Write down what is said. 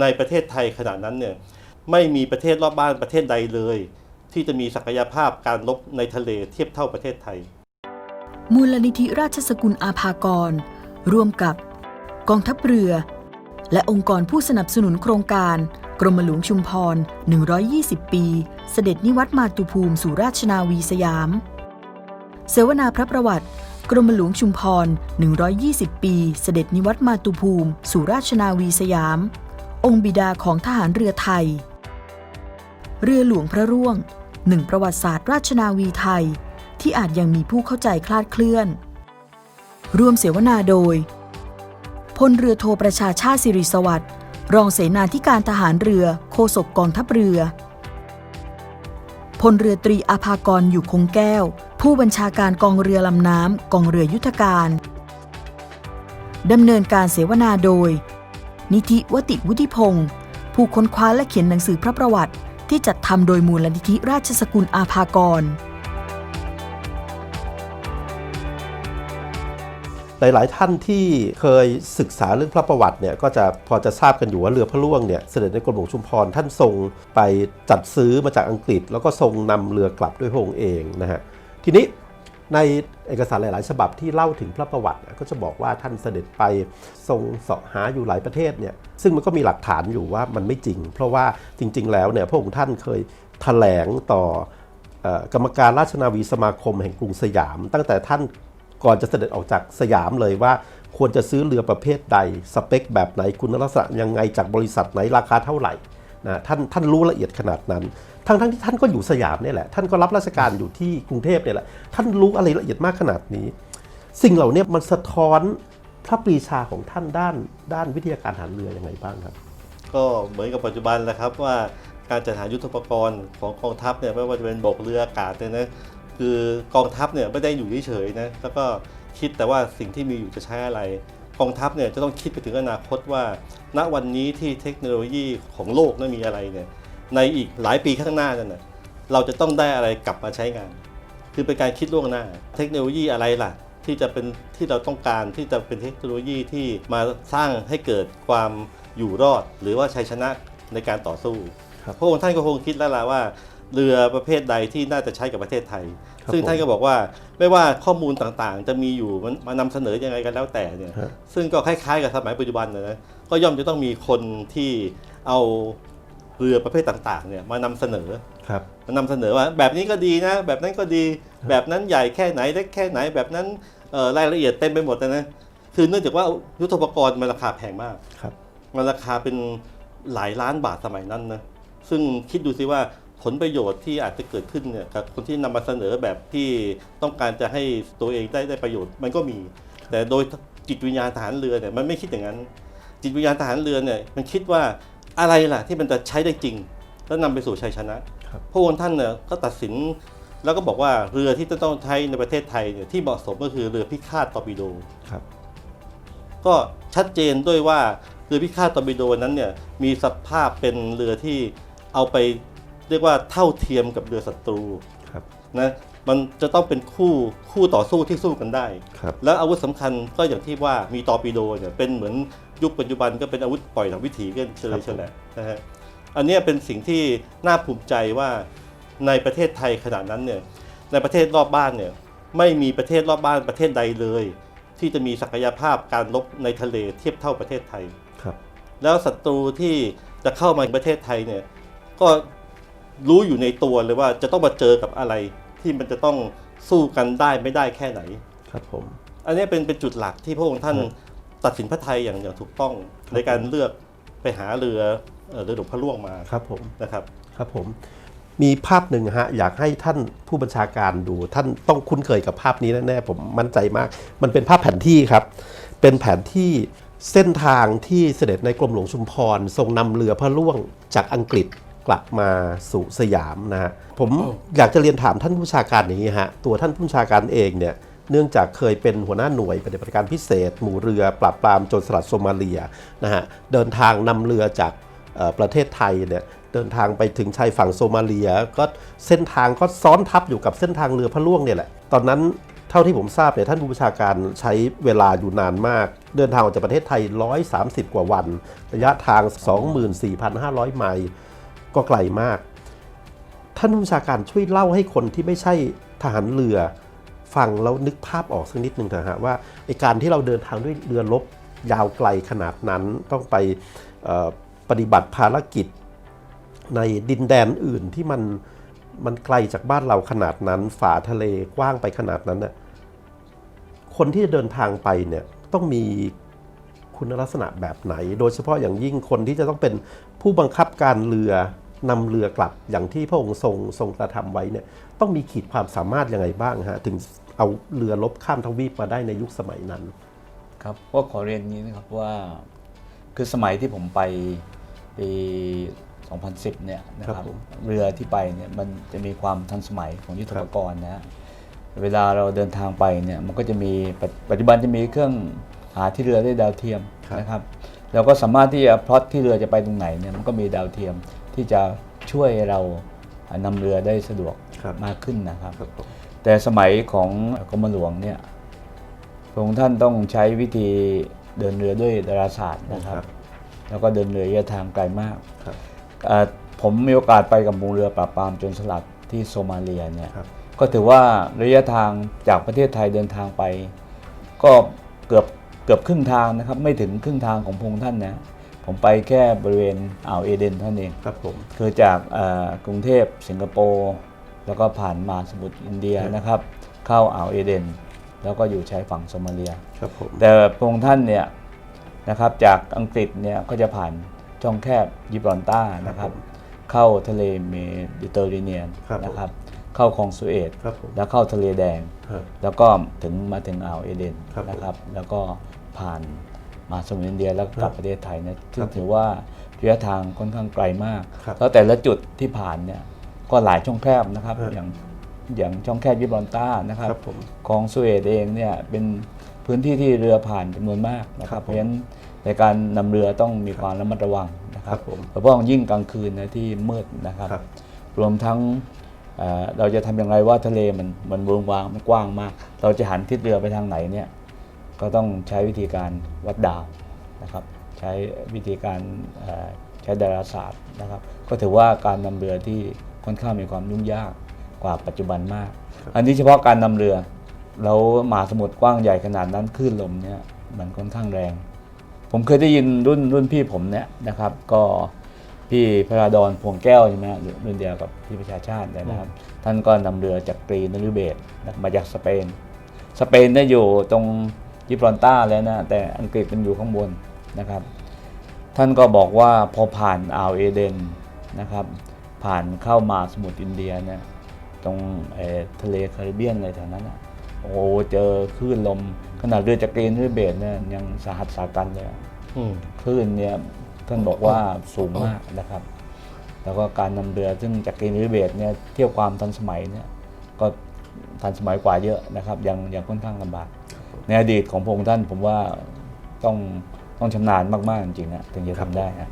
ในประเทศไทยขณะนั้นเนี่ยไม่มีประเทศรอบบ้านประเทศใดเลย ที่จะมีศักยภาพการรบในทะเลเทียบเท่าประเทศไทย มูลนิธิราชสกุลอาภากร ร่วมกับ กองทัพเรือ และองค์กรผู้สนับสนุนโครงการ กรมหลวงชุมพร 120 ปี เสด็จนิวัตมาตุภูมิสู่ราชนาวีสยาม เสวนาพระประวัติ กรมหลวงชุมพร 120 ปี เสด็จนิวัตมาตุภูมิสู่ราชนาวีสยาม องค์บิดาของทหารเรือไทย เรือหลวงพระร่วง หนึ่งประวัติศาสตร์ราชนาวีไทย ที่อาจยังมีผู้เข้าใจคลาดเคลื่อน ร่วมเสวนาโดย พลเรือโทประชาชาติสิริสวัสดิ์รองเสนาธิการทหารเรือโฆษกกองทัพเรือ พลเรือตรีอาภากรอยู่คงแก้ว ผู้บัญชาการกองเรือลำน้ำกองเรือยุทธการดำเนินการเสวนาโดย นิธิวติวุฒิพงศ์ผู้ค้นคว้าและเขียนหนังสือพระประวัติ ที่จัดทำโดยมูลนิธิราชสกุลอาภากร หลาย ๆ ท่านที่เคยศึกษาเรื่องพระประวัติเนี่ยก็จะพอจะทราบกันอยู่ว่าเรือพระล่วงเนี่ยเสด็จในกรมหลวงชุมพรท่านทรงไปจัดซื้อมาจากอังกฤษ แล้วก็ทรงนำเรือกลับด้วยพระองค์เองนะฮะทีนี้ ในเอกสารหลาย ๆ ฉบับที่เล่าถึงพระประวัติก็จะบอกว่าท่านเสด็จไปทรงเสาะหาอยู่หลายประเทศเนี่ยซึ่งมันก็มีหลักฐานอยู่ว่ามันไม่จริง เพราะว่าจริง ๆ แล้วเนี่ยพระองค์ท่านเคยแถลงต่ออกรรมการราชนาวีสมาคมแห่งกรุงสยาม ตั้งแต่ท่านก่อนจะเสด็จออกจากสยามเลยว่าควรจะซื้อเรือประเภทใด สเปคแบบไหนคุณลักษณะยังไงจากบริษัทไหนราคาเท่าไหร่ นะท่านท่านรู้ละเอียดขนาดนั้น ทั้งทั้งที่ท่านก็อยู่สยามเนี่ยแหละท่านก็รับราชการอยู่ที่กรุงเทพเนี่ยแหละท่านรู้อะไรละเอียดมากขนาดนี้ สิ่งเหล่านี้มันสะท้อนพระปรีชาของท่านด้านด้านวิทยาการหารเรือยังไงบ้างครับ ก็เหมือนกับปัจจุบันแหละครับว่าการจัดหายุทธปกรณ์ของกองทัพเนี่ยไม่ว่าจะเป็นบกเรืออากาศเนี่ยนะคือกองทัพเนี่ยไม่ได้อยู่เฉยๆนะแล้วก็คิดแต่ว่าสิ่งที่มีอยู่จะใช้อะไร กองทัพเนี่ยจะต้องคิดไปถึงอนาคตว่า ณวันนี้ที่เทคโนโลยีของโลกนั้นมีอะไรเนี่ยในอีกหลายปีข้างหน้านั่นนะเราจะต้องได้อะไรกลับมาใช้งาน คือเป็นการคิดล่วงหน้า เทคโนโลยีอะไรล่ะ ที่จะเป็นที่เราต้องการที่จะเป็นเทคโนโลยีที่มาสร้างให้เกิดความอยู่รอด หรือว่าชัยชนะในการต่อสู้ครับพระองค์ท่านก็คงคิดแล้วล่ะว่า เรือประเภทใดที่น่าจะใช้กับประเทศไทย ครับซึ่งท่านก็บอกว่าไม่ว่าข้อมูลต่างๆ จะมีอยู่มันมานำเสนอยังไงกันแล้วแต่เนี่ยฮะ ซึ่งก็คล้ายๆกับสมัยปัจจุบันนะนะก็ย่อมจะต้องมีคนที่เอาเรือประเภทต่างๆเนี่ยมานำเสนอ ครับ มานำเสนอว่าแบบนี้ก็ดีนะ แบบนั้นก็ดีแบบนั้นใหญ่แค่ไหนเล็กแค่ไหนแบบนั้นเอ่อรายละเอียดเต็มไปหมดเลยนะคือเนื่องจากว่ายุทธปกรณ์มันราคาแพงมาก ครับ มันราคาเป็นหลายล้านบาทสมัยนั้นนะซึ่งคิดดูสิว่า ผลประโยชน์ที่อาจจะเกิดขึ้นเนี่ยกับคนที่นำมาเสนอแบบที่ต้องการจะให้ตัวเองได้ได้ประโยชน์มันก็มี แต่โดยจิตวิญญาณทหารเรือเนี่ยมันไม่คิดอย่างนั้น จิตวิญญาณทหารเรือเนี่ยมันคิดว่าอะไรล่ะที่มันจะใช้ได้จริง แล้วนำไปสู่ชัยชนะครับพระองค์ท่านเนี่ยก็ตัดสินแล้วก็บอกว่าเรือที่จะต้องใช้ในประเทศไทยเนี่ยที่เหมาะสมก็คือเรือพิฆาตตอร์ปิโดครับ ก็ชัดเจนด้วยว่าเรือพิฆาตตอร์ปิโดนั้นเนี่ยมีสภาพเป็นเรือที่เอาไป เรียกว่าเท่าเทียมกับเรือศัตรูครับนะมันจะต้องเป็นคู่คู่ต่อสู้ที่สู้กันได้ ครับแล้วอาวุธสำคัญก็อย่างที่ว่ามีตอร์ปิโดเนี่ยเป็นเหมือนยุคปัจจุบันก็เป็นอาวุธปล่อยทางวิถีกันเฉลยเฉลยนะฮะอันเนี้ยเป็นสิ่งที่น่าภูมิใจว่าในประเทศไทยขนาดนั้นเนี่ยในประเทศรอบบ้านเนี่ยไม่มีประเทศรอบบ้านประเทศใดเลย ที่จะมีศักยภาพการรบในทะเลเทียบเท่าประเทศไทย ครับ แล้วศัตรูที่จะเข้ามาในประเทศไทยเนี่ยก็ รู้อยู่ในตัวเลยว่าจะต้องมาเจอกับอะไรที่มันจะต้องสู้กันได้ไม่ได้แค่ไหน ครับผม อันนี้เป็นเป็นจุดหลักที่พระองค์ท่านครับตัดสินพระไทยอย่างอย่างถูกต้องครับในการเลือกไปหาเรือเอ่อเรือหลวงพระล่วงมาครับผมนะครับครับผม มีภาพหนึ่งฮะอยากให้ท่านผู้บัญชาการดู ท่านต้องคุ้นเคยกับภาพนี้แน่ๆผมมั่นใจมาก มันเป็นภาพแผนที่ครับ เป็นแผนที่เส้นทางที่เสด็จในกรมหลวงชุมพร ทรงนำเรือพระล่วงจากอังกฤษ กลับมาสู่สยามนะฮะผมอยากจะเรียนถามท่านผู้บัญชาการอย่างนี้ฮะตัวท่านผู้บัญชาการเองเนี่ยเนื่องจากเคยเป็นหัวหน้าหน่วยปฏิบัติการพิเศษ หมู่เรือปราบปรามโจรสลัดโซมาเลียนะฮะเดินทางนำเรือจากเอ่อประเทศไทยเนี่ยเดินทางไปถึงชายฝั่งโซมาเลีย ก็เส้นทางก็ซ้อนทับอยู่กับเส้นทางเรือพระล่วงเนี่ยแหละตอนนั้นเท่าที่ผมทราบเนี่ยท่านผู้บัญชาการใช้เวลาอยู่นานมาก เดินทางออกจากประเทศไทย 130 กว่าวัน ระยะทาง 24,500 ไมล์ ก็ไกลมาก ท่านผู้บัญชาการช่วยเล่าให้คนที่ไม่ใช่ทหารเรือฟังแล้วนึกภาพออกสักนิดหนึ่งเถอะฮะว่าไอการที่เราเดินทางด้วยเรือรบยาวไกลขนาดนั้นต้องไปปฏิบัติภารกิจในดินแดนอื่นที่มันมันไกลจากบ้านเราขนาดนั้นฝ่าทะเลกว้างไปขนาดนั้นน่ะคนที่จะเดินทางไปเนี่ยต้องมีคุณลักษณะแบบไหน โดยเฉพาะอย่างยิ่งคนที่จะต้องเป็นผู้บังคับการเรือ นำเรือกลับอย่างที่พระองค์ทรงทรงกระทำไว้เนี่ยต้องมีขีดความสามารถยังไงบ้างฮะถึงเอาเรือลบข้ามทวีปมาได้ในยุคสมัยนั้น ครับก็ขอเรียนอย่างนี้นะครับว่าคือสมัยที่ผมไปปี 2010 เนี่ยนะคครัรับบผมเรือที่ไปเนี่ยมันจะมีความทันสมัยของยุทโธปกรณ์นะฮะเวลาเราเดินทางไปเนี่ยมันก็จะมีปัจปัจจุบันจะมีเครื่องหาที่เรือด้วยดาวเทียมนะครับเราก็สามารถที่จะพลอตที่เรือจะไปตรงไหนเนี่ยมันก็มีดาวเทียม ที่จะช่วยเรานำเรือได้สะดวกครับมากขึ้นนะครับครับผมแต่สมัยของกรมหลวงเนี่ยพระองค์ท่านต้องใช้วิธีเดินเรือด้วยดาราศาสตร์นะครับ แล้วก็เดินเรือระยะทางไกลมากครับเอ่อผมมีโอกาสไปกับหมูเรือปราบปรามโจนสลัดที่โซมาเลียเนี่ยครับก็ถือว่าระยะทางจากประเทศไทยเดินทางไป ก็เกือบเกือบครึ่งทางนะครับ ไม่ถึงครึ่งทางของพระองค์ท่านนะ ผมไปแค่บริเวณอ่าวเอเดนเท่านั้นเอง ครับผม คือจากเอ่อกรุงเทพสิงคโปร์แล้วก็ผ่านมาสมุทรอินเดียครับ นะครับ เข้าอ่าวเอเดน แล้วก็อยู่ชายฝั่งโซมาเลีย ครับผม แต่พระองค์ท่านเนี่ยนะครับจากอังกฤษเนี่ยก็จะผ่านช่องแคบยิบรอนตานะครับเข้าทะเลเมดิเตอร์เรเนียนครับผม นะครับเข้าคลองสุเอตครับผมแล้วเข้าทะเลแดง ครับ แล้วก็ถึงมาถึงอ่าวเอเดนครับผม นะครับ แล้วก็ผ่าน มาสมุทรอินเดียแล้วกลับประเทศไทยนะซึ่ครังบถือว่าระยะทางค่อนข้างไกลมากครับแล้วแต่ละจุดที่ผ่านเนี่ยก็หลายช่องแคบนะครับครับอย่างอย่างช่องแคบยิบรอนต้านะครับครับผมคลองสุเอตเองเนี่ยเป็นพื้นที่ที่เรือผ่านจำนวนมากนะคครัรับบผมเพราะฉะนั้นในการนำเรือต้องมีความระมัดระวังนะคครัรับบผมโดยเฉพาะอย่างยิ่งกลางคืนนะที่มืดนะครับครับรวมทั้งเอ่อเราจะทำอย่างไรว่าทะเลมันมันเวงวางมันกว้างมาก เราจะหันทิศเรือไปทางไหนเนี่ย ก็ต้องใช้วิธีการวัดดาวนะครับใช้วิธีการเอ่อใช้ดาราศาสตร์นะครับ ก็ถือว่าการนำเรือที่ค่อนข้างมีความยุ่งยากกว่าปัจจุบันมาก อันนี้เฉพาะการนำเรือแล้วมหาสมุทรกว้างใหญ่ขนาดนั้นคลื่นลมเนี่ยมันค่อนข้างแรง ผมเคยได้ยินรุ่นรุ่นพี่ผมเนี่ยนะครับ ก็พี่พระราดอนพวงแก้วใช่ไหมฮะรุ่นเดียวกับพี่ประชาชาติเนี่ยนะครับ ท่านก็นำเรือจากกรีนริเบตนะมาจากสเปน สเปนเนี่ยอยู่ตรง ยิบรอนต้าแล้วนะ แต่อังกฤษมันอยู่ข้างบนนะครับ ท่านก็บอกว่าพอผ่านอ่าวเอเดนนะครับ ผ่านเข้ามาสมุทรอินเดียเนี่ยตรงเอ่อทะเลแคริบเบียนอะไรแถวนั้นอะโอ้โหเจอคลื่นลมขนาดเรือจากกรีนริเบตเนี่ยยังสาหัสสากันเลยอะอืมคลื่นเนี่ยท่านบอกว่าสูงมากนะครับ แล้วก็การนำเรือซึ่งจากกรีนริเบตเนี่ยเทียบความทันสมัยเนี่ยก็ ทันสมัยกว่าเยอะนะครับยังยังค่อนข้างลำบาก ในอดีตของพระองค์ท่านผมว่าต้องต้องชำนาญมาก ๆ จริงๆนะถึงจะทำได้นะ